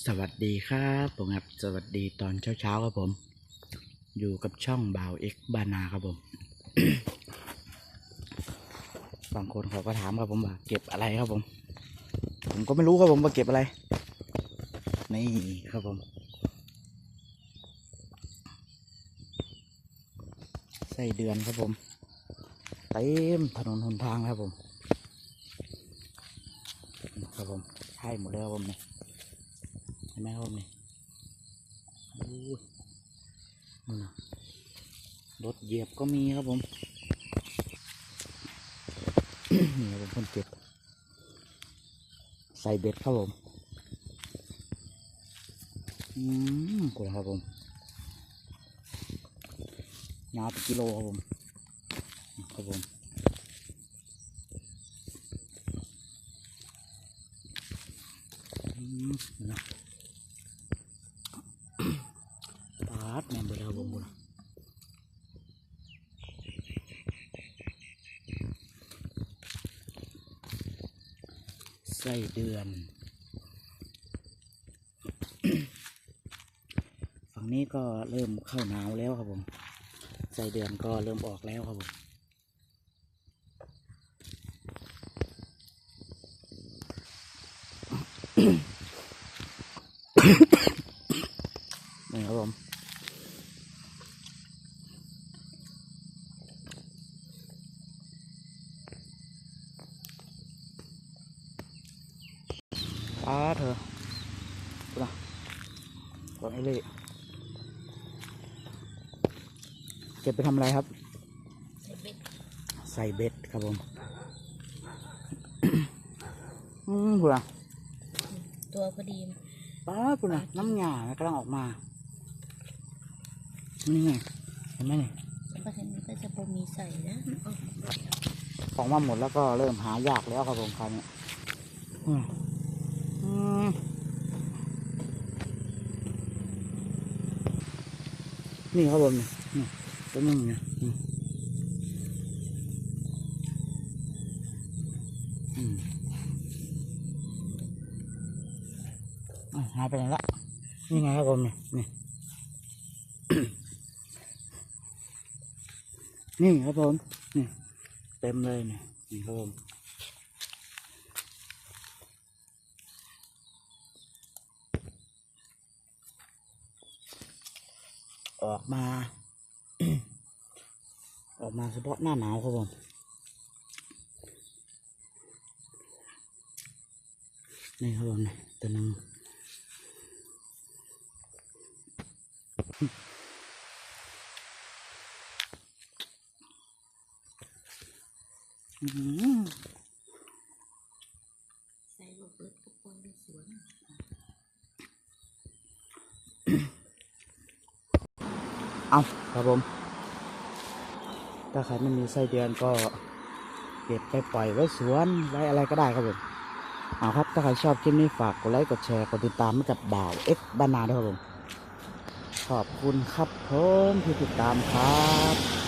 สวัสดีครับผมครับสวัสดีตอนเช้าๆครับผม อยู่กับช่องบ่าวเอ็กบานาครับผมบางคนเขาก็ถามครับผมว่าเก็บอะไรครับผม ผมก็ไม่รู้ครับผมว่าเก็บอะไรนี่ครับผมไส้เดือนครับผมเต็มถนนหนทางครับผม ครับผมใช่หมดเลยครับผมเนี่ย เห็นไหมครับผมนี่โอ้ยนู่นนะรถเหยียบก็มีครับผมนี่ครับผมคนเจ็บ ใส่เบ็ดครับผม อืมกดครับผมยาวเป็นกิโลครับผม ครับผมอืมนะ ปา ดแม่นบด้ครับบุญไส้เดือน ฝั่งนี้ก็เริ่มเข้าหนาวแล้วครับผมไส้เดือนก็เริ่มออกแล้วครับผมนี่ครับผมาเธอดูนะกองไอเล่เก็บไปทำอะไรครับ ใส่เบ็ดครับผมอืมพูดนะตัวพอดีป้าพูดนะน้ำหยามันกำลังออกมา นี่ไงเห็นไหมเนี่ยก็เห็นก็จะพอมีใส่นะออกออกมาหมดแล้วก็เริ่มหายากแล้วครับผมคราวนี้อืมอืม นี่ครับผมนี่นี่ตัวนึงเนี่ยอืมหายไปไหนละนี่ไงครับผมเนี่นี่นี่ครับผมนี่เต็มเลยเนี่ยนี่ครับผม ออกมา ออกมาเฉพาะหน้าหนาวครับผมนี่ครับผมนี่ตัวนึงใส่ลูกเล็กก็ปล่อยในสวน เอาครับผม ถ้าใครไม่มีไส้เดือนก็เก็บไปปล่อยไว้สวนไว้อะไรก็ได้ครับผมเอาครับ ถ้าใครชอบคลิปนี้ฝากกดไลค์กดแชร์กดติดตามให้กับบ่าวเอ็กบ้านนาด้วยครับผม ขอบคุณครับผมที่ติดตามครับ